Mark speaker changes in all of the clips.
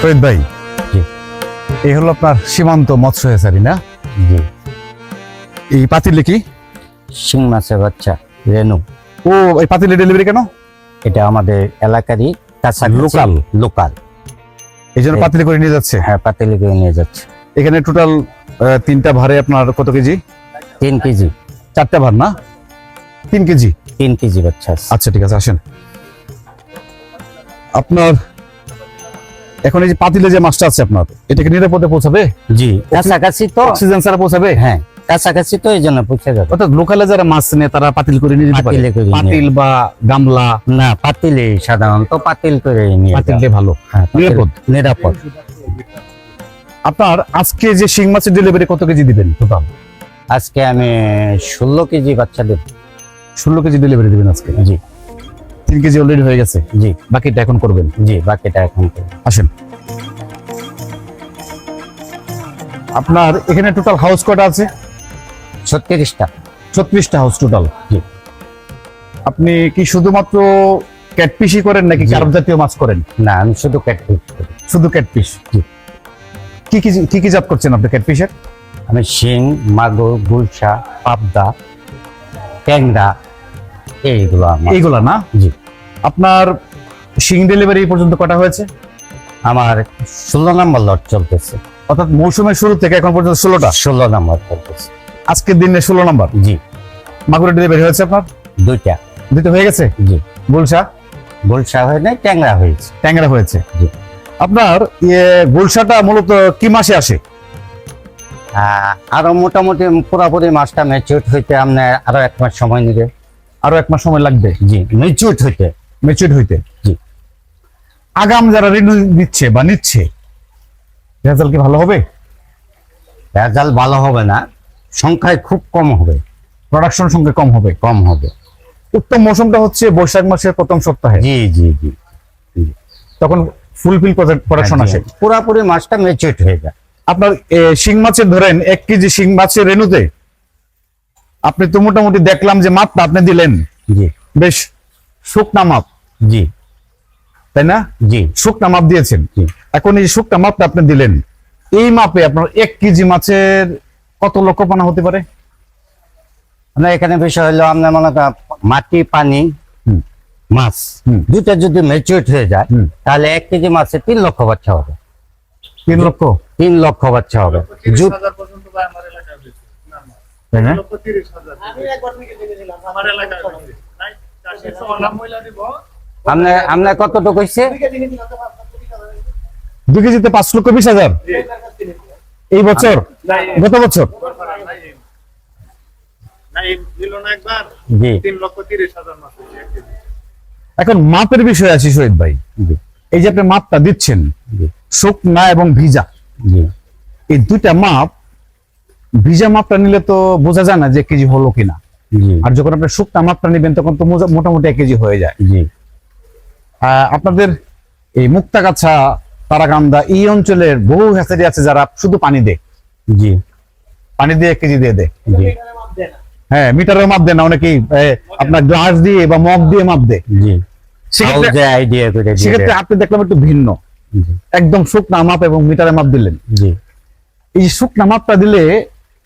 Speaker 1: শহীদ ভাই এই হলো আপনার সীমান্ত মৎস্য হেসারি না?
Speaker 2: জি।
Speaker 1: এই পাতিলে কি?
Speaker 2: শিং মাছের বাচ্চা রেনু
Speaker 1: ও এই পাতিলে ডেলিভারি কেন?
Speaker 2: এটা আমাদের এলাকারই কাছাকাছি।
Speaker 1: Local?
Speaker 2: লোকাল
Speaker 1: এই জন্য পাতিলে করে নিয়ে যাচ্ছে?
Speaker 2: হ্যাঁ পাতিলি করে নিয়ে যাচ্ছে।
Speaker 1: এখানে টোটাল তিনটা ভারে আপনার কত কেজি?
Speaker 2: তিন কেজি।
Speaker 1: চারটা ভার না? তিন কেজি?
Speaker 2: তিন কেজি বাচ্চা
Speaker 1: আচ্ছা ঠিক আছে আসেন। আপনার এখন এই যে পাতিলে যে মাছটা আছে আপনার এটাকে নিরাপদে পৌঁছাবে?
Speaker 2: জি। কাছাকাছি তো।
Speaker 1: অক্সিজেন ছাড়া পৌঁছাবে?
Speaker 2: হ্যাঁ কাছাকাছি তো এই জন্য পৌঁছে যাবে।
Speaker 1: অর্থাৎ লোকালে যারা মাছ নেয় তারা পাতিল করে নিয়ে যেতে পারে?
Speaker 2: পাতিলে
Speaker 1: বা গামলা?
Speaker 2: না পাতিলে সাধারণত পাতিল করে নিয়ে
Speaker 1: পাতিল। ভালো।
Speaker 2: হ্যাঁ,
Speaker 1: নিরাপদ।
Speaker 2: নিরাপদ।
Speaker 1: আপনার আজকে যে শিং মাছের ডেলিভারি কত কেজি দিবেন টোটাল
Speaker 2: আজকে আমি ষোলো কেজি বাচ্চা দেব।
Speaker 1: ষোলো কেজি ডেলিভারি দিবেন আজকে?
Speaker 2: জি।
Speaker 1: তিন কেজি অলরেডি হয়ে গেছে?
Speaker 2: জি।
Speaker 1: বাকিটা এখন করবেন?
Speaker 2: জি বাকিটা এখন
Speaker 1: আসেন। আপনার এখানে টোটাল হাউস কটা আছে?
Speaker 2: ছত্রিশটা।
Speaker 1: ছত্রিশটা হাউস টোটাল
Speaker 2: জি।
Speaker 1: আপনি কি শুধুমাত্র ক্যাটপিসই করেন নাকি। কার্প জাতীয় মাছ করেন?
Speaker 2: না আমি শুধু ক্যাটফিশ
Speaker 1: শুধু ক্যাটপিস
Speaker 2: জি।
Speaker 1: কি কি কি কি জাত করছেন আপনি ক্যাটপিসের
Speaker 2: আমি শিং মাগুর গুলশা পাবদা ট্যাংরা এইগুলো
Speaker 1: এইগুলা না?
Speaker 2: জি।
Speaker 1: আপনার শিং ডেলিভারি পর্যন্ত কটা হয়েছে?
Speaker 2: আমার ষোলো নম্বর লট চলতেছে।
Speaker 1: অর্থাৎ মৌসুমের শুরু থেকে এখন পর্যন্ত ষোলোটা?
Speaker 2: ষোলো নম্বর চলতেছে।
Speaker 1: আজকের দিনে ষোলো নম্বর
Speaker 2: জি।
Speaker 1: মাগুরের ডেলিভারি হয়েছে আপনার?
Speaker 2: দুইটা।
Speaker 1: দিতে হয়ে গেছে?
Speaker 2: জি।
Speaker 1: গুলশা
Speaker 2: গুলশা হয় নাই ট্যাংরা হয়েছে।
Speaker 1: ট্যাংরা হয়েছে।
Speaker 2: জি।
Speaker 1: আপনার ইয়ে গুলশাটা মূলত কি মাসে আসে?
Speaker 2: আরও মোটামুটি পুরোপুরি মাসটা ম্যাচিউর হইতে আপনার আরও এক মাস সময় নিবে।
Speaker 1: আরও এক মাস সময় লাগবে।
Speaker 2: জি ম্যাচিউর হইতে।
Speaker 1: মেচুর হইতে। আগাম যারা ঋণ দিচ্ছে বা নিচ্ছে রেজাল্ট কি ভালো হবে?
Speaker 2: রেজাল্ট ভালো হবে না। সংখ্যায় খুব কম হবে।
Speaker 1: প্রোডাকশন সংখ্যা কম হবে।
Speaker 2: কম হবে।
Speaker 1: উত্তম মৌসুমটা হচ্ছে বৈশাখ মাসের প্রথম সপ্তাহে।
Speaker 2: জি জি জি
Speaker 1: তখন ফুলফিল প্রোডাকশন আসে।
Speaker 2: পুরাপুরি মাছটা ম্যাচিউর হয়ে যায়।
Speaker 1: আপনার শিং মাছের ধরেন এক কেজি শিং মাছের রেণুতে আপনি তো মোটামুটি দেখলাম যে মাপটা আপনি দিলেন।
Speaker 2: জি।
Speaker 1: বেশ শুকনা মাপ।
Speaker 2: জি।
Speaker 1: তাই না?
Speaker 2: জি।
Speaker 1: শুকনা মাপ দিয়েছেন।
Speaker 2: জি।
Speaker 1: এখন এই শুকনা মাপটা আপনি দিলেন। এই মাপে আপনার এক কেজি মাছের কত লক্ষ পানা হতে পারে?
Speaker 2: আপনার এখানে বিষয় হলো আপনার মনে করেন মাটি পানি
Speaker 1: হুম।
Speaker 2: মাছ
Speaker 1: হুম।
Speaker 2: দুটা যদি ম্যাচিউর হয়ে যায়
Speaker 1: হুম।
Speaker 2: তাহলে এক কেজি মাছে তিন লক্ষ বাচ্চা হবে।
Speaker 1: তিন লক্ষ?
Speaker 2: তিন লক্ষ বাচ্চা হবে।
Speaker 3: আমার এলাকায়
Speaker 2: আপনার আপনার কতটুকু হয়েছে
Speaker 1: দু কেজিতে পাঁচ লক্ষ বিশ হাজার। এই বছর? গত বছর। এখন মাপের বিষয়ে আছি শহীদ ভাই। এই যে আপনি মাপটা দিচ্ছেন শুকনা এবং ভিজা। এই দুইটা মাপ ভিজা মাপটা নিলে তো বোঝা যায় না যে কেজি হলো কিনা। আর যখন আপনি শুকনা মাপটা নেবেন তখন তো মোটামুটি এক কেজি হয়ে যায়। আপনাদের এই মুক্তাগাছা তারাকান্দা এই অঞ্চলের বহু হ্যাচারি আছে যারা শুধু পানি দেয়।
Speaker 2: জি।
Speaker 1: পানি দিয়ে এক কেজি দিয়ে দেয়।
Speaker 2: জি।
Speaker 1: হ্যাঁ মিটারের মাপ দেয় না অনেকেই আপনার গ্লাস দিয়ে বা মগ দিয়ে মাপ দেয়।
Speaker 2: জি।
Speaker 1: সেক্ষেত্রে আপনি দেখলাম একটু ভিন্ন। একদম শুকনা মাপ এবং মিটারের মাপ দিলেন।
Speaker 2: জি।
Speaker 1: এই যে শুকনা মাপটা দিলে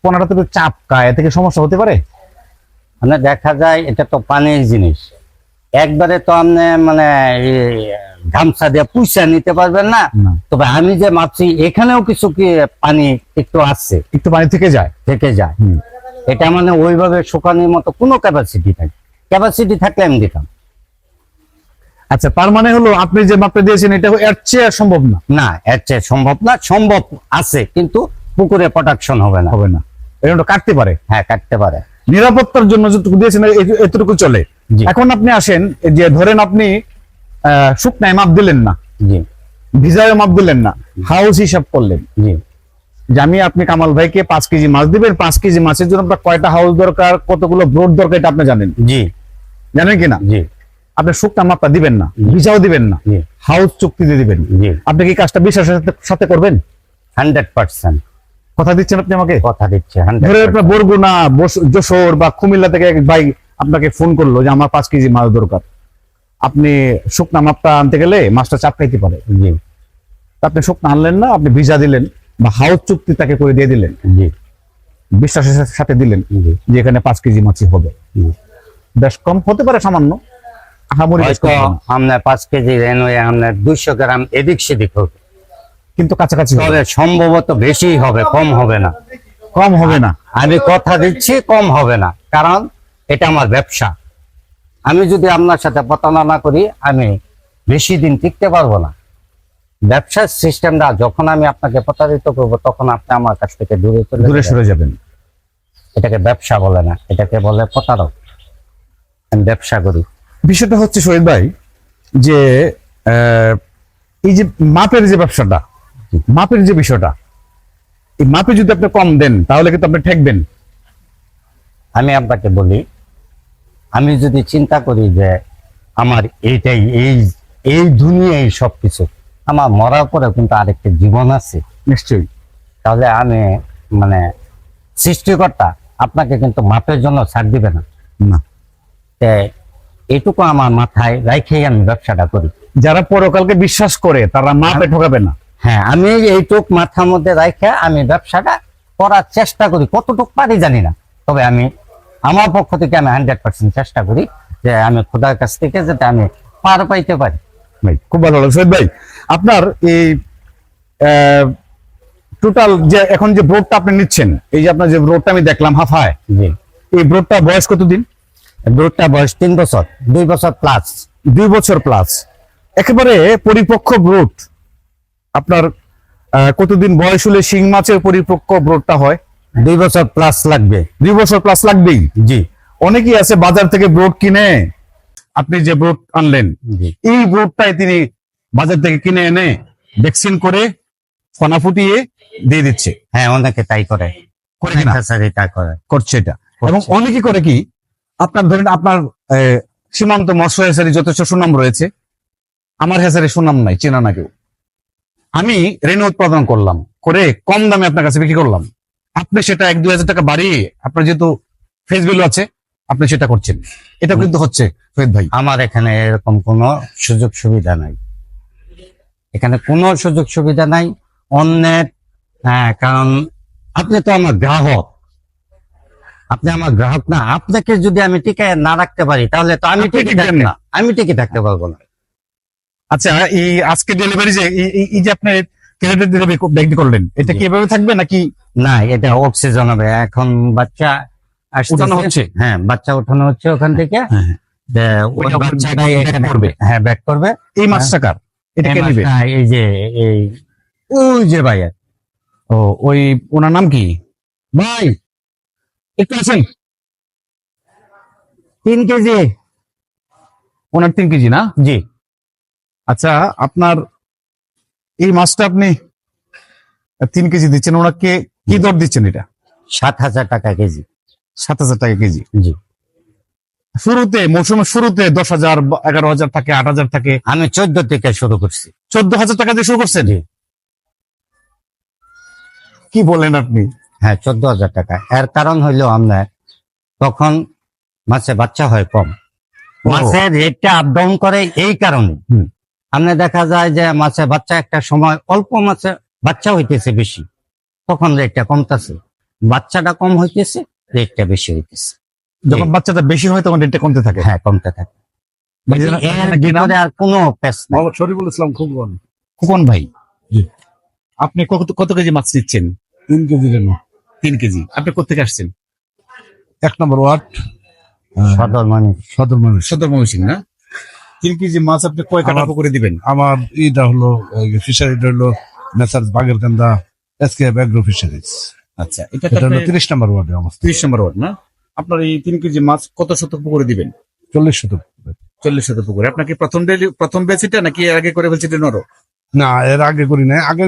Speaker 1: পোনাটা থেকে চাপ কায়? এ থেকে সমস্যা হতে পারে?
Speaker 2: মানে দেখা যায় এটা তো পানির জিনিস। একবারে তো আপনি মানে গামছা দিয়ে পুষা নিতে পারবেন না। তবে আমি যে মাপছি এখানেও কিছু কি পানি একটু আসছে?
Speaker 1: একটু পানি থেকে যায়?
Speaker 2: থেকে যায়। এটা মানে ওইভাবে শুকানোর মতো কোনো ক্যাপাসিটি থাকে ক্যাপাসিটি থাকলে আমি দিতাম।
Speaker 1: আচ্ছা তার মানে হলো আপনি যে মাপটা দিয়েছেন এটা এর চেয়ে সম্ভব না?
Speaker 2: না এর চেয়ে সম্ভব না। সম্ভব আছে কিন্তু পুকুরে প্রোটেকশন হবে না।
Speaker 1: হবে না। এটা কাটতে পারে?
Speaker 2: হ্যাঁ কাটতে পারে।
Speaker 1: নিরাপত্তার জন্য যতটুকু দিয়েছেন এতটুকু চলে। এখন আপনি আসেন যে ধরেন আপনি শুকনায় মাপ দিলেন না।
Speaker 2: জি।
Speaker 1: ভিজায় মাপ দিলেন না। হাউস হিসাব করলেন।
Speaker 2: জি।
Speaker 1: যে আমি আপনি কামাল ভাইকে পাঁচ কেজি মাছ দিবেন পাঁচ কেজি মাছের জন্য আপনার কয়টা হাউস দরকার কতগুলো ব্রোড দরকার এটা আপনি জানেন?
Speaker 2: জি।
Speaker 1: জানেন কিনা
Speaker 2: জি।
Speaker 1: আপনি শুকনা মাপটা দিবেন না ভিজাও দিবেন না। হাউস চুক্তি দিয়ে দিবেন।
Speaker 2: জি।
Speaker 1: আপনি কি কাজটা বিশ্বাসের সাথে- সাথে করবেন?
Speaker 2: Hundred percent.
Speaker 1: কথা দিচ্ছেন আপনি আমাকে?
Speaker 2: কথা দিচ্ছে
Speaker 1: ধরে আপনার বরগুনা যশোর বা কুমিল্লা থেকে এক ভাই আপনাকে ফোন করল যে আমার পাঁচ কেজি মাছ দরকার। আপনি শুকনা মাপটা আনতে গেলে মাছটা চাপ খাইতে পারে।
Speaker 2: জি।
Speaker 1: আপনি শুকনা আনলেন না আপনি ভিসা দিলেন বা হাউস চুক্তি তাকে করে দিয়ে দিলেন।
Speaker 2: জি।
Speaker 1: বিশ্বাসের সাথে দিলেন যে এখানে পাঁচ কেজি মাছই হবে। বেশ কম হতে পারে সামান্য।
Speaker 2: আপনার পাঁচ কেজি রেন আপনার দুইশো গ্রাম এদিক সেদিক হবে।
Speaker 1: কিন্তু কাছাকাছি হবে।
Speaker 2: সম্ভবত বেশি হবে কম হবে না।
Speaker 1: কম হবে না।
Speaker 2: আমি কথা দিচ্ছি কম হবে না। কারণ এটা আমার ব্যবসা। আমি যদি আপনার সাথে প্রতারণা না করি আমি বেশি দিন টিকতে পারব না। ব্যবসার সিস্টেমটা যখন আমি আপনাকে প্রতারিত করব তখন আপনি আমার কাছ থেকে দূরে
Speaker 1: দূরে সরে যাবেন।
Speaker 2: এটাকে ব্যবসা বলে না এটাকে বলে প্রতারক। আমি ব্যবসা করি।
Speaker 1: বিষয়টা হচ্ছে শহীদ ভাই যে আহ, এই যে মাপের যে ব্যবসাটা মাপের যে বিষয়টা এই মাপে যদি আপনি কম দেন তাহলে কিন্তু আপনি ঠেকবেন।
Speaker 2: আমি আপনাকে বলি আমি যদি চিন্তা করি যে আমার এইটাই এই এই দুনিয়ায় সবকিছু আমার মরার পরে কিন্তু আরেকটা জীবন আছে।
Speaker 1: নিশ্চয়ই।
Speaker 2: তাহলে আমি মানে সৃষ্টিকর্তা আপনাকে কিন্তু মাপের জন্য ছাড় দিবে না।
Speaker 1: না।
Speaker 2: এটুকু আমার মাথায় রাইখেই আমি ব্যবসাটা করি।
Speaker 1: যারা পরকালকে বিশ্বাস করে তারা মাপে ঠকাবে না।
Speaker 2: হ্যাঁ আমি এইটুক মাথার মধ্যে রাইখে আমি ব্যবসাটা করার চেষ্টা করি। কতটুক পারি জানি না। তবে আমি আমার পক্ষ থেকে আমি হান্ড্রেড পার্সেন্ট চেষ্টা করি যে আমি খোদার কাছ থেকে যাতে আমি পার পাইতে পারি।
Speaker 1: ভাই খুব ভালো সৈয়দ ভাই আপনার এই টোটাল যে এখন যে ব্রোডটা আপনি নিচ্ছেন এই যে আপনার যে ব্রোডটা আমি দেখলাম হাফায়
Speaker 2: জি।
Speaker 1: এই ব্রোডটা বয়স কতদিন?
Speaker 2: গ্রুপটা বয়স তিন বছর দুই বছর প্লাস
Speaker 1: দুই বছর প্লাস একেবারে পরিপক্ক ব্রোড আপনার কতদিন বয়স হলে শিং মাছের পরিপক্ক ব্রোডটা হয়?
Speaker 2: দুই বছর প্লাস লাগবে।
Speaker 1: দুই বছর প্লাস লাগবেই?
Speaker 2: জি।
Speaker 1: অনেকেই আছে বাজার থেকে ব্রোড কিনে আপনি যে ব্রোড আনলেন এই ব্রোডটাই তিনি বাজার থেকে কিনে এনে ভ্যাকসিন করে ফনা ফুটিয়ে দিয়ে দিচ্ছে।
Speaker 2: হ্যাঁ অনেকে তাই করে।
Speaker 1: করে কিনা?
Speaker 2: তাই করে।
Speaker 1: করছে এটা। এবং অনেকে করে কি আপনার ধরেন আপনার সীমান্ত মৎস্য হেসারি যথেষ্ট সুনাম রয়েছে। আমার হেসারি সুনাম নাই চেনা না কেউ। আমি রেণু উৎপাদন করলাম করে কম দামে আপনার কাছে বিক্রি করলাম। আপনি সেটা এক দুই হাজার টাকা বাড়িয়ে আপনার যেহেতু ফেস ভ্যালু আছে আপনি সেটা করছেন। এটা কিন্তু হচ্ছে ফেদ ভাই।
Speaker 2: আমার এখানে এরকম কোনো সুযোগ সুবিধা নাই। এখানে কোনো সুযোগ সুবিধা নাই অন্যের হ্যাঁ কারণ আপনি তো আমার গ্রাহক। আপনি আমার গ্রাহক না আপনাকে যদি আমি টিকে না রাখতে পারি তাহলে তো আমি টিকে থাকতে
Speaker 1: না।
Speaker 2: আমি টিকে থাকতে পারব না।
Speaker 1: আচ্ছা এই আজকে ডেলিভারি যে এই- যে আপনি ক্যারেটের করলেন। এটা কি এভাবে থাকবে নাকি?
Speaker 2: না এটা অক্সিজেন হবে। এখন বাচ্চা।
Speaker 1: উঠানো হচ্ছে?
Speaker 2: হ্যাঁ বাচ্চা উঠানো হচ্ছে ওখান থেকে।
Speaker 1: হ্যাঁ।
Speaker 2: যে ওই
Speaker 1: ওইটা
Speaker 2: বাচ্চাটাই
Speaker 1: back
Speaker 2: এখানে
Speaker 1: করবে।
Speaker 2: হ্যাঁ ব্যাক করবে।
Speaker 1: এই মাছ টাকার এটা কে
Speaker 2: এই এই যে এই ওই যে ভাইয়া।
Speaker 1: ও ওই ওনার নাম কি? ভাই একটু আছেন
Speaker 2: তিন কেজি।
Speaker 1: ওনার তিন কেজি না?
Speaker 2: জি।
Speaker 1: আচ্ছা আপনার এই মাছটা আপনি তিন কেজি দিচ্ছেন ওনাকে কি দর দিচ্ছেন এটা?
Speaker 2: সাত হাজার টাকা কেজি।
Speaker 1: সাত হাজার টাকা কেজি?
Speaker 2: জি।
Speaker 1: শুরুতে মৌসুমের শুরুতে দশ হাজার এগারো হাজার থাকে আট হাজার থাকে।
Speaker 2: আমি চোদ্দ থেকে শুরু করছি।
Speaker 1: চোদ্দ হাজার টাকা দিয়ে শুরু করছেন? কি বলেন আপনি?
Speaker 2: হ্যাঁ চোদ্দ হাজার টাকা। এর কারণ হইল আমরা তখন মাছে বাচ্চা হয় কম। মাছের রেটটা আপ ডাউন করে এই কারণে। আমরা দেখা যায় যে মাছে বাচ্চা একটা সময় অল্প মাছে বাচ্চা হইতেছে বেশি। তখন রেটটা কমতেছে। বাচ্চাটা কম হইতেছে রেটটা বেশি হইতেছে।
Speaker 1: যখন বাচ্চাটা বেশি হয় তখন রেটটা কমতে থাকে।
Speaker 2: হ্যাঁ কমতে থাকে। আর কোনো
Speaker 4: শরীফুল ইসলাম
Speaker 1: খোকন। ভাই আপনি কত কত কেজি মাছ নিচ্ছেন
Speaker 4: তিন কেজি
Speaker 1: তিন কেজি। আপনি কোথেকে আসছেন?
Speaker 4: এক নম্বর ওয়ার্ড
Speaker 2: সদর মানে
Speaker 4: সদর মানুষ
Speaker 1: সদর ময়মনসিং না? তিন কেজি মাছ আপনি কয় কাটা করে দিবেন?
Speaker 4: আমার ইটা হলো ফিশারিটা হলো মেসার্স বাগেরকান্দা এসকে ব্যাগ্রো ফিশারিজ
Speaker 1: আচ্ছা এটা
Speaker 4: এটা হলো তিরিশ নম্বর ওয়ার্ডে অবস্থা
Speaker 1: তিরিশ নম্বর ওয়ার্ড না? আপনার এই তিন কেজি মাছ কত শতক পুকুরে দিবেন?
Speaker 4: চল্লিশ শতক।
Speaker 1: চল্লিশ শতক পুকুরে। আপনাকে প্রথম ডেলি প্রথম বেচিটা নাকি এর আগে করে ফেলছি নরো
Speaker 4: না এর আগে করি নাই। আগে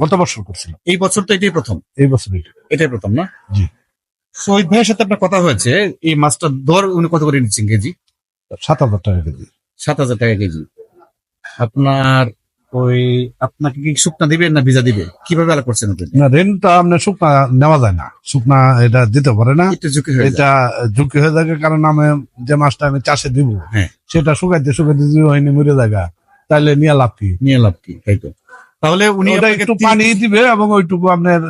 Speaker 4: গত বছর করছিলাম।
Speaker 1: এই বছর তো এটাই প্রথম?
Speaker 4: এই বছর
Speaker 1: এটাই প্রথম না?
Speaker 4: জি।
Speaker 1: শহীদ ভাইয়ের সাথে আপনার কথা হয়েছে এই মাছটা দর উনি কত করে নিচ্ছেন কেজি?
Speaker 4: সাত হাজার টাকা কেজি।
Speaker 1: সাত হাজার টাকা কেজি। আপনার ওই আপনাকে কি শুকনা দিবেন না ভিজা দিবে কীভাবে আলাপ করছেন আপনি?
Speaker 4: না রেনটা আপনার শুকনা নেওয়া যায় না। শুকনা এটা দিতে পারে না। এটা ঝুঁকি হয়ে থাকে কারণ আমি যে মাছটা আমি চাষে দিব
Speaker 1: হ্যাঁ।
Speaker 4: সেটা শুকাইতে শুকাইতে যদি হয়নি মরে জায়গা তাহলে নিয়ে লাভ কি?
Speaker 1: নিয়ে লাভ কি? তাই তো। তাহলে উনি
Speaker 4: একটু পানি দিবে এবং ওইটুকু আপনার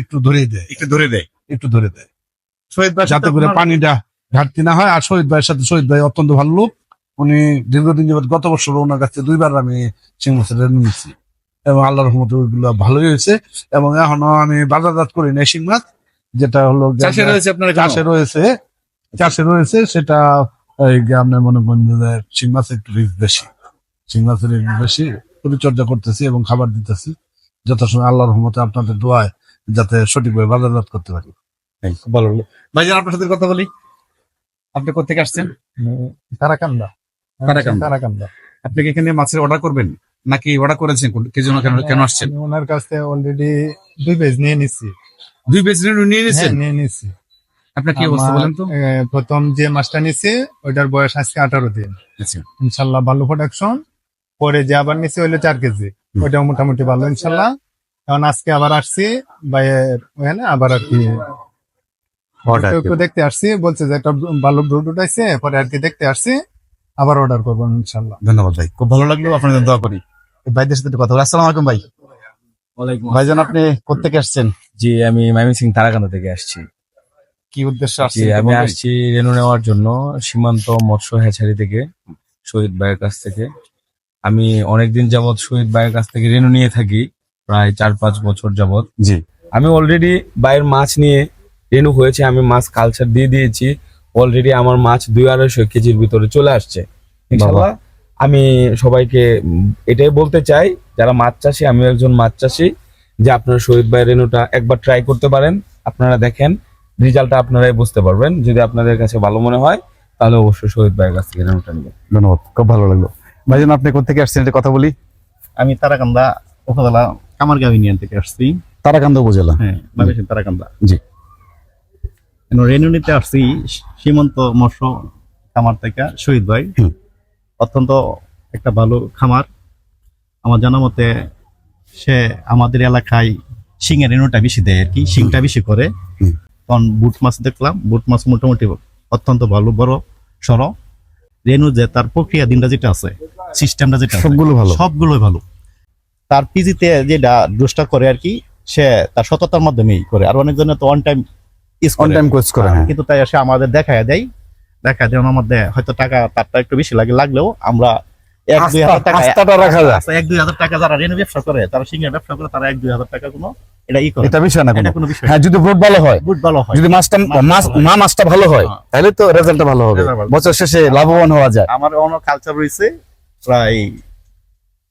Speaker 4: একটু ধরে দেয়।
Speaker 1: একটু ধরে দেয়?
Speaker 4: একটু ধরে দেয়।
Speaker 1: শহীদ ভাই
Speaker 4: যাতে করে পানিটা ঘাটতি না হয়। আর শহীদ ভাইয়ের সাথে শহীদ ভাই অত্যন্ত ভালো লোক। উনি দীর্ঘদিন যাবত গত বছর ওনার কাছে দুইবার আমি সিং মাছের নিচ্ছি এবং আল্লাহ রহমতে ওইগুলো ভালোই হয়েছে। এবং এখনও আমি বাজারজাত করি নাই শিং মাছ যেটা হলো
Speaker 1: চাষে রয়েছে আপনার?
Speaker 4: চাষে রয়েছে। চাষে রয়েছে সেটা এই যে আপনার মনে করেন যে শিং মাছের একটু রিস্ক বেশি। শিং মাছের রিস্ক বেশি। পরিচর্যা করতেছি এবং খাবার দিতেছি। যথাসময় আল্লাহ রহমতে আপনাদের দোয়ায় যাতে সঠিকভাবে বাজারজাত করতে পারি।
Speaker 1: ভালো ভাইজান আপনার সাথে কথা বলি। আপনি কোথেকে আসছেন?
Speaker 3: তারাকান্দা।
Speaker 1: তারাকান্দা আপনি কি এখানে মাছের অর্ডার করবেন? নাকি অর্ডার করেছেন? কে জন্য কেন কেন আসছেন?
Speaker 3: ওনার কাছ থেকে অলরেডি দুই পেজ নিয়ে নিচ্ছি
Speaker 1: দুই বেজ রেনু নিয়ে নিয়েছেন
Speaker 3: হ্যাঁ, নিয়ে নিচ্ছি
Speaker 1: আপনার কি অবস্থা বলেন তো?
Speaker 3: প্রথম যে মাছটা নিচ্ছে ওইটার বয়স আজকে আঠারো দিন।
Speaker 1: আচ্ছা।
Speaker 3: ইনশাল্লাহ ভালো প্রোডাকশন পরে যে আবার নিচ্ছে হইল চার কেজি। ওইটাও মোটামুটি ভালো ইনশাল্লাহ। এখন আজকে আবার আসছি বাইয়ের ওখানে আবার আর কি দেখতে আসছি বলছে যে একটা ভালো ব্রুড উঠাইছে পরে আর কি দেখতে আসছি। আবার অর্ডার করব ইনশাল্লাহ
Speaker 1: ধন্যবাদ ভাই। খুব ভালো লাগল আপনাদের দোয়া করি। এই ভাইদের সাথে একটু কথা বলি। আসসালাম আলাইকুম ভাই। ভাইজান আপনি কোথেকে আসছেন?
Speaker 5: জি আমি ময়মনসিং তারাকান্দা থেকে আসছি।
Speaker 1: কি উদ্দেশ্যে
Speaker 5: জি
Speaker 1: আসছেন
Speaker 5: আমি আসছি রেনু নেওয়ার জন্য সীমান্ত মৎস্য হ্যাচারি থেকে শহীদ ভাইয়ের কাছ থেকে। আমি অনেকদিন যাবৎ শহীদ ভাইয়ের কাছ থেকে রেনু নিয়ে থাকি প্রায় চার পাঁচ বছর যাবৎ।
Speaker 1: জি।
Speaker 5: আমি অলরেডি বাইরের মাছ নিয়ে রেনু হয়েছে আমি মাছ কালচার দিয়ে দিয়েছি। অলরেডি আমার মাছ দুই আড়াইশো কেজির ভিতরে চলে আসছে। ইনশাল্লাহ আমি সবাইকে এটাই বলতে চাই যারা মাছ চাষি আমি একজন মাছ চাষি যে আপনারা শহীদ ভাই রেনুটা একবার ট্রাই করতে পারেন আপনারা দেখেন রেজাল্টটা আপনারাই বুঝতে পারবেন। যদি আপনাদের কাছে ভালো মনে হয় তাহলে অবশ্যই শহীদ ভাইয়ের কাছ থেকে রেনুটা নেবেন।
Speaker 1: ধন্যবাদ খুব ভালো লাগল। ভাইজান আপনি কোথেকে আসছেন এটা কথা বলি?
Speaker 6: আমি তারাকান্দা উপজেলা কামারগাঁও ইউনিয়ন থেকে আসছি।
Speaker 1: তারাকান্দা উপজেলা।
Speaker 6: হ্যাঁ তারাকান্দা।
Speaker 1: জি।
Speaker 6: রেনুনিতে আসছি সীমন্ত মৎস্য খামার থেকে শহীদ ভাই। অত্যন্ত একটা ভালো খামার। আমার জানা মতে সে আমাদের এলাকায় শিঙের রেনুটা বেশি দেয় আর কি শিংটা বেশি করে। তখন বুট মাছ দেখলাম বুট মাছ মোটামুটি অত্যন্ত ভালো বড় সর। রেনু যে তার প্রক্রিয়া দিনটা যেটা আছে সিস্টেমটা যেটা
Speaker 1: সবগুলো ভালো।
Speaker 6: সবগুলোই ভালো। তার পিজিতে যেটা ডোজটা করে আর কি সে তার সততার মাধ্যমেই করে। আর অনেকজনে তো on time
Speaker 1: on time coach করে হ্যাঁ।
Speaker 6: কিন্তু তাই এসে আমাদের দেখায় দেয়। দেখা দেওয়ার মধ্যে হয়তো টাকা তারটা একটু বেশি লাগে লাগলেও আমরা এক দুই হাজার টাকা
Speaker 1: রাখা যায়।
Speaker 6: এক দুই হাজার টাকা যারা রেনু ব্যবসা করে তারা সিঙ্গের ব্যবসা করে তারা এক দুই হাজার টাকা কোনো এটা ই করে।
Speaker 1: এটা বিষয় না কোনো।
Speaker 6: বিষয়
Speaker 1: হ্যাঁ যদি ব্রড ভালো হয়
Speaker 6: বুট ভালো হয়।
Speaker 1: যদি মাছটা মাছ মা মাছটা ভালো হয়
Speaker 6: হ্যাঁ।
Speaker 1: তাহলে তো রেজাল্টটা ভালো হবে। বছর শেষে লাভবান হওয়া যায়।
Speaker 6: আমার অন্য কালচার রয়েছে প্রায়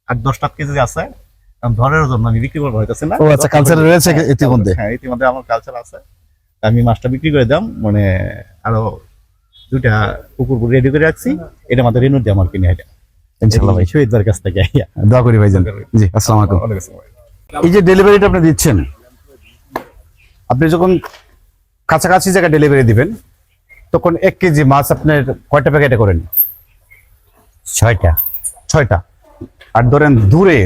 Speaker 6: আট দশটা কেজি আছে। ধরের জন্য আমি বিক্রি করব হইতেছে না?
Speaker 1: ও আচ্ছা কালচার রয়েছে
Speaker 6: হ্যাঁ,
Speaker 1: ইতিমধ্যে।
Speaker 6: হ্যাঁ ইতিমধ্যে আমার কালচার আছে। আমি মাছটা বিক্রি করে দাম মানে আরও দুটা কুকুর রেডি করে রাখছি। এটা আমাদের রেনু দিয়ে আমার কিনে এটা
Speaker 1: ইনশাআল্লাহ ভাই।
Speaker 6: শহীদদের কাছ থেকে
Speaker 1: দোয়া করি ভাইজান। জি আসসালামু আলাইকুম। এই যে ডেলিভারিটা আপনি দিচ্ছেন আপনি যখন কাছাকাছি জায়গায় ডেলিভারি দিবেন তখন এক কেজি মাছ আপনার কয়টা প্যাকেটে করেন?
Speaker 2: ছয়টা।
Speaker 1: ছয়টা। আর ধরেন দূরে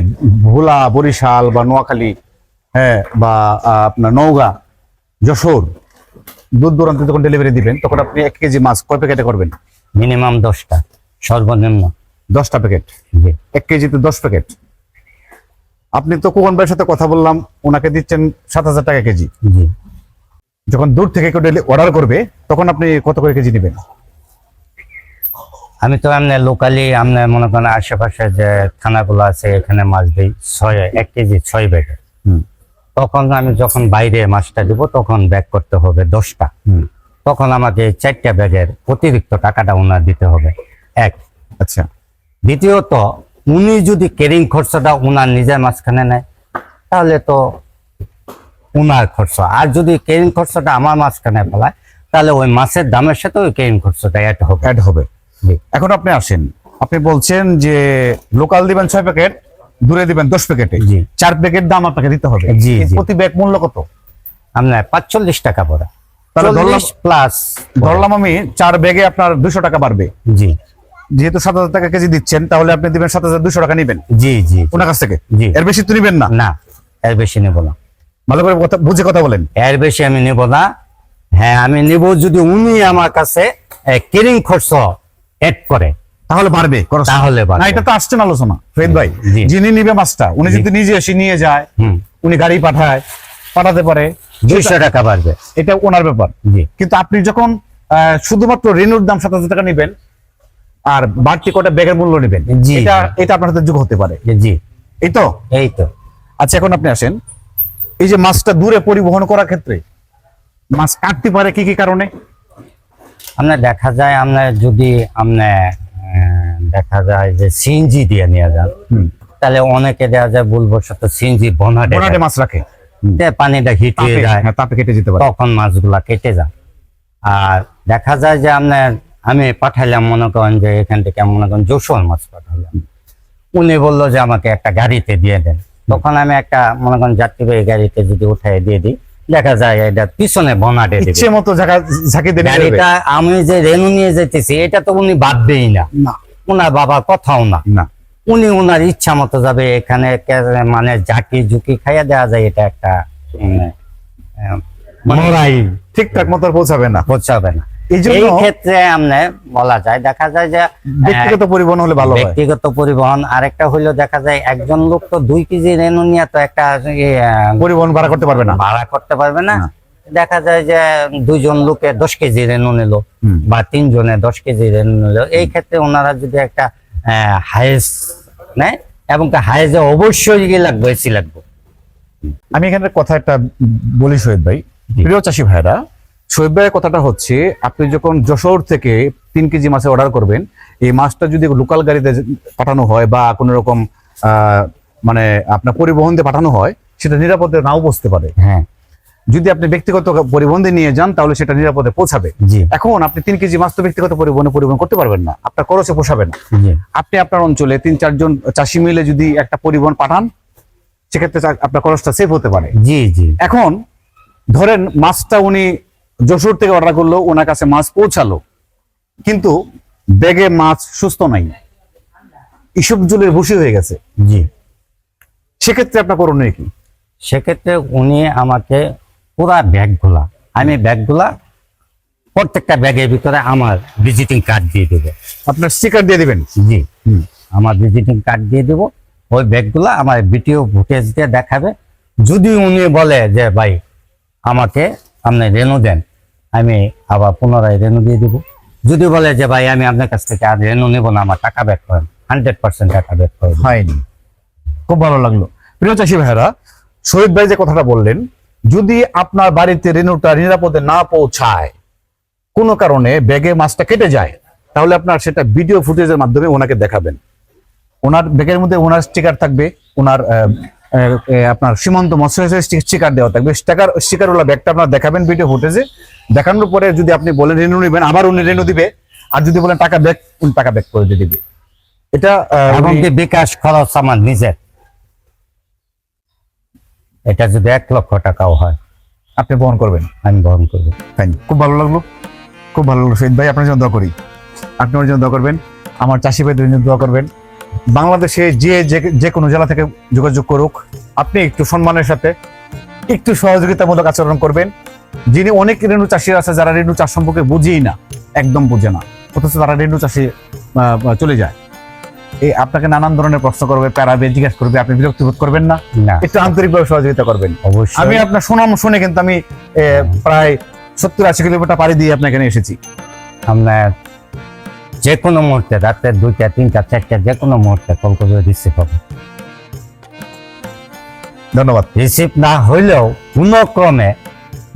Speaker 1: ভোলা বরিশাল বা নোয়াখালী হ্যাঁ বা আপনার নওগাঁ যশোর দূর দূরান্তে যখন ডেলিভারি দিবেন তখন আপনি এক কেজি মাছ কয় প্যাকেটে করবেন?
Speaker 2: মিনিমাম দশটা সর্বনিম্ন।
Speaker 1: দশটা প্যাকেট? এক কেজিতে দশ প্যাকেট? আপনি তো কুকন ভাইয়ের সাথে কথা বললাম ওনাকে দিচ্ছেন সাত হাজার টাকা কেজি। যখন দূর থেকে কেউ অর্ডার করবে তখন আপনি কত করে কেজি নেবেন?
Speaker 2: আমি তো এমনি লোকালি আপনার মনে করেন আশেপাশে যে থানাগুলো আছে এখানে মাছ দিই ছয় এক কেজি ছয়
Speaker 1: হুম।
Speaker 2: তখন আমি যখন বাইরে মাছটা দিব তখন ব্যাগ করতে হবে দশটা। তখন আমাকে চারটা ব্যাগের অতিরিক্ত টাকাটা ওনার দিতে হবে। এক।
Speaker 1: আচ্ছা।
Speaker 2: দ্বিতীয়ত উনি যদি কেরিং খরচটা উনার নিজের মাঝখানে নেয় তাহলে তো উনার খরচ। আর যদি কেরিং খরচটা আমার মাঝখানে ফেলায় তাহলে ওই মাছের দামের সাথে ওই কেরিং খরচটা অ্যাড হবে।
Speaker 1: অ্যাড হবে। এখন আপনি আসেন। আপনি বলছেন যে লোকাল দিবেন ছয় প্যাকেট দূরে দিবেন দশ প্যাকেটে।
Speaker 2: জি।
Speaker 1: চার প্যাকেট দাম আপনাকে দিতে হবে। প্রতি ব্যাগ মূল্য কত?
Speaker 2: আপনার পাঁচচল্লিশ টাকা পড়ে। প্লাস
Speaker 1: ধরলাম আমি চার ব্যাগে আপনার দুশো টাকা বাড়বে।
Speaker 2: জি।
Speaker 1: যেহেতু সাত হাজার টাকা কেজি দিচ্ছেন তাহলে আপনি দিবেন সাত হাজার দুশো টাকা নিবেন।
Speaker 2: জি জি
Speaker 1: ওনার কাছ থেকে?
Speaker 2: জি।
Speaker 1: এর বেশি তো নিবেন না?
Speaker 2: না এর বেশি নেব না।
Speaker 1: ভালো করে কথা বুঝে কথা বলেন।
Speaker 2: এর বেশি আমি নেব না। হ্যাঁ আমি নেব যদি উনি আমার কাছে কেরিং খরচ এড করে।
Speaker 1: তাহলে পারবে
Speaker 2: তাহলে
Speaker 1: না এটা তো আসছেন আলোচনা। ফেদ ভাই যিনি নিবে মাছটা উনি যদি নিজে এসে নিয়ে যায় উনি গাড়ি পাঠায় পাঠাতে পারে।
Speaker 2: দুইশো টাকা বাড়বে।
Speaker 1: এটা ওনার ব্যাপার।
Speaker 2: জি।
Speaker 1: কিন্তু আপনি যখন শুধুমাত্র রেনুর দাম সাত হাজার টাকা নেবেন আর বাড়তি কটা ব্যাগের মূল্য নেবেন। এটা এটা আপনার হাতে যোগ হতে পারে।
Speaker 2: জি
Speaker 1: এই তো?
Speaker 2: এই তো।
Speaker 1: আচ্ছা এখন আপনি আসেন। এই যে মাছটা দূরে পরিবহন করার ক্ষেত্রে মাছ কাটতে পারে কি কি কারণে?
Speaker 2: আমরা দেখা যায় আমরা যদি আমরা আহ, দেখা যায় যে সিএনজি দিয়ে নিয়ে যান। তাহলে অনেকে দেওয়া যায় ভুলবশত সিএনজি বনাটে
Speaker 1: বনাটে মাছ রাখে।
Speaker 2: পানিটা হিট হয়ে যায়।
Speaker 1: হ্যাঁ, তাপে কেটে যেতে পারে।
Speaker 2: তখন মাছগুলা কেটে যায়। আর দেখা যায় যে আপনার আমি পাঠাইলাম মনে করেন যে এখান থেকে মনে করেন যশোর মাছ পাঠাইলাম। উনি বলল যে আমাকে একটা গাড়িতে দিয়ে দেন। তখন আমি একটা মনে করেন যাত্রীবাহী গাড়িতে যদি উঠাই দিয়ে দিই দেখা যায় এটা পিছনে বনাটে
Speaker 1: ইচ্ছে মতো ঝাঁকি যাবে।
Speaker 2: গাড়িটা আমি যে রেনু নিয়ে যেতেছি এটা তো উনি ভাববেই না।
Speaker 1: না।
Speaker 2: ওনার বাবার কথাও না।
Speaker 1: না।
Speaker 2: উনি ওনার ইচ্ছা মতো যাবে এখানে মানে ঝাঁকি ঝুঁকি খাইয়া দেওয়া যায় এটা একটা আহ, মরাই
Speaker 1: ঠিকঠাক মতো পৌঁছাবে না।
Speaker 2: পৌঁছাবে না।
Speaker 1: এই
Speaker 2: ক্ষেত্রে আমনে বলা যায় দেখা যায় যে
Speaker 1: ব্যক্তিগত পরিবহন হলে ভালো
Speaker 2: ব্যক্তিগত পরিবহন আরেকটা হইল দেখা যায় একজন লোক তো দুই কেজি রেনু নিয়ে তো একটা
Speaker 1: পরিবহন ভাড়া করতে পারবে না।
Speaker 2: ভাড়া করতে পারবে না।
Speaker 1: না।
Speaker 2: দেখা যায় যে দুইজন লোকে দশ কেজি রেনু নিল। বা তিনজনে দশ কেজি রেনু নিল এই ক্ষেত্রে ওনারা যদি একটা হাইস নেয় এবং হাইজে অবশ্যই লাগবে এসি লাগবে।
Speaker 1: আমি এখানে কথা একটা বলি শহীদ ভাই। প্রিয় চাষি ভাইরা ভাইয়ের কথাটা হচ্ছে আপনি যখন যশোর থেকে তিন কেজি মাছের অর্ডার করবেন এই মাছটা যদি লোকাল গাড়িতে পাঠানো হয় বা কোনো রকম মানে আপনার পরিবহন দিয়ে পাঠানো হয় সেটা নিরাপদে নাও বসতে পারে।
Speaker 2: হ্যাঁ।
Speaker 1: যদি আপনি ব্যক্তিগত পরিবহন নিয়ে যান তাহলে সেটা নিরাপদে পৌঁছাবে।
Speaker 2: জি।
Speaker 1: এখন আপনি তিন কেজি মাছ তো ব্যক্তিগত পরিবহনে পরিবহন করতে পারবেন না আপনার খরচে পোষাবে না। আপনি আপনার অঞ্চলে তিন চারজন চাষি মিলে যদি একটা পরিবহন পাঠান সেক্ষেত্রে আপনার খরচটা সেভ হতে পারে।
Speaker 2: জি জি।
Speaker 1: এখন ধরেন মাছটা উনি যশোর থেকে অর্ডার করল ওনার কাছে মাছ পৌঁছালো। কিন্তু ব্যাগে মাছ সুস্থ নাই। ইসব জলের ভুসি হয়ে গেছে।
Speaker 2: জি।
Speaker 1: সেক্ষেত্রে আপনার করণীয় কি?
Speaker 2: সেক্ষেত্রে উনি আমাকে পুরা ব্যাগগুলা আমি ব্যাগগুলা প্রত্যেকটা ব্যাগের ভিতরে আমার ভিজিটিং কার্ড দিয়ে দেবে।
Speaker 1: আপনার স্টিকার দিয়ে দেবেন?
Speaker 2: জি। আমার ভিজিটিং কার্ড দিয়ে দেবো। ওই ব্যাগগুলা আমার ভিডিও ফুটেজ দিয়ে দেখাবে। যদি উনি বলে যে ভাই আমাকে আপনি রেনু দেন আমি আবার পুনরায় রেনু দিয়ে দেবো। যদি বলে যে, ভাই, আমি আপনার কাছ থেকে আর রেনু নেব না, আমার টাকা ব্যাক করেন। হান্ড্রেড পার্সেন্ট টাকা ব্যাক করেন।
Speaker 1: হয়নি। খুব ভালো লাগল। প্রিয় চাষি ভাইরা শহীদ ভাই যে কথাটা বললেন, যদি আপনার বাড়িতে রেনুটা নিরাপদে না পৌঁছায়, কোনো কারণে ব্যাগে মাছটা কেটে যায়, তাহলে আপনার সেটা ভিডিও ফুটেজের মাধ্যমে ওনাকে দেখাবেন। ওনার ব্যাগের মধ্যে ওনার স্টিকার থাকবে, ওনার আপনার সীমান্ত মৎস্য স্টিকার দেওয়া থাকবে। স্টিকার স্টিকার ওলা ব্যাগটা আপনার দেখাবেন ভিডিও ফুটেজে দেখানোর পরে যদি আপনি বলেন রেনু নেবেন আবার উনি রেনু দিবে। আর যদি বলেন টাকা ব্যাক উনি টাকা ব্যাক করে দিয়ে দিবে। এটা
Speaker 2: এবং বিকাশ খরচ আমার নিজের? এটা যদি এক লক্ষ টাকাও হয়।
Speaker 1: আপনি বহন করবেন।
Speaker 2: আমি বহন করব।
Speaker 1: থ্যাংক খুব ভালো লাগল। খুব ভালো লাগল। শহীদ ভাই আপনার জন্য দোয়া করি। আপনি ওর জন্য দোয়া করবেন। আমার চাষি ভাইদের জন্য দোয়া করবেন। বাংলাদেশে যে যে- কোনো জেলা থেকে যোগাযোগ করুক আপনি একটু সম্মানের সাথে একটু সহযোগিতামূলক আচরণ করবেন। যিনি অনেক রেণু চাষি আছে যারা রেণু চাষ সম্পর্কে বুঝেই না একদম বুঝে না। অথচ তারা রেণু চাষি চলে যায়। এই আপনাকে নানান ধরনের প্রশ্ন করবে প্যারাবে জিজ্ঞাসা করবে আপনি বিরক্তি বোধ করবেন না? একটু আন্তরিকভাবে সহযোগিতা করবেন।
Speaker 2: অবশ্যই।
Speaker 1: আমি আপনার সুনাম শুনে কিন্তু আমি প্রায় সত্তর আশি কিলোমিটার পাড়ি দিয়ে আপনাকে এসেছি।
Speaker 2: আপনার যে কোনো মুহূর্তে রাত্রে দুইটা তিনটা চারটা যে কোনো মুহূর্তে কল করে রিসিভ হবে।
Speaker 1: ধন্যবাদ।
Speaker 2: রিসিভ না হইলেও কোনো ক্রমে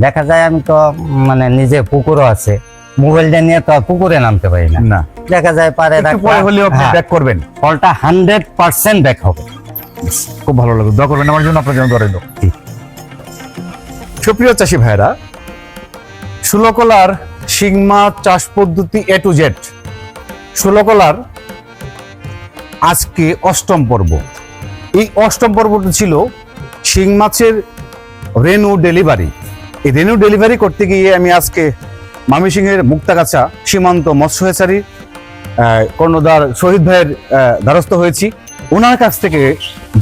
Speaker 2: দেখা যায় আমি তো মানে নিজে পুকুরও আছে মোবাইলটা নিয়ে তো আর পুকুরে নামতে পারি না।
Speaker 1: না।
Speaker 2: দেখা যায় পারে
Speaker 1: হলেও ব্যাক করবেন।
Speaker 2: কলটা হান্ড্রেড পার্সেন্ট ব্যাক হবে।
Speaker 1: খুব ভালো লাগবে দোয়া করবেন আমার জন্য আপনার জন্য দোয়া সুপ্রিয় চাষি ভাইরা সুলকলার শিংমা চাষ পদ্ধতি এ টু জেড সুলকলার আজকে অষ্টম পর্ব। এই অষ্টম পর্বটি ছিল শিং মাছের রেনু ডেলিভারি। এই রেনু ডেলিভারি করতে গিয়ে আমি আজকে মামিসিংহের মুক্তাগাছা সীমান্ত মৎস্য হেচারি কর্ণধার শহীদ ভাইয়ের দ্বারস্থ হয়েছি। ওনার কাছ থেকে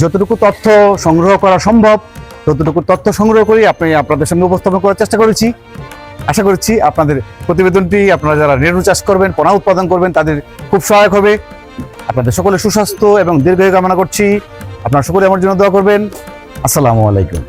Speaker 1: যতটুকু তথ্য সংগ্রহ করা সম্ভব, ততটুকু তথ্য সংগ্রহ করি আপনি আপনাদের সামনে উপস্থাপন করার চেষ্টা করেছি। আশা করছি আপনাদের প্রতিবেদনটি আপনারা যারা রেণু চাষ করবেন, পোনা উৎপাদন করবেন, তাদের খুব সহায়ক হবে। আপনাদের সকলে সুস্বাস্থ্য এবং দীর্ঘায়ু কামনা করছি। আপনারা সকলে আমার জন্য দোয়া করবেন। আসসালামু আলাইকুম।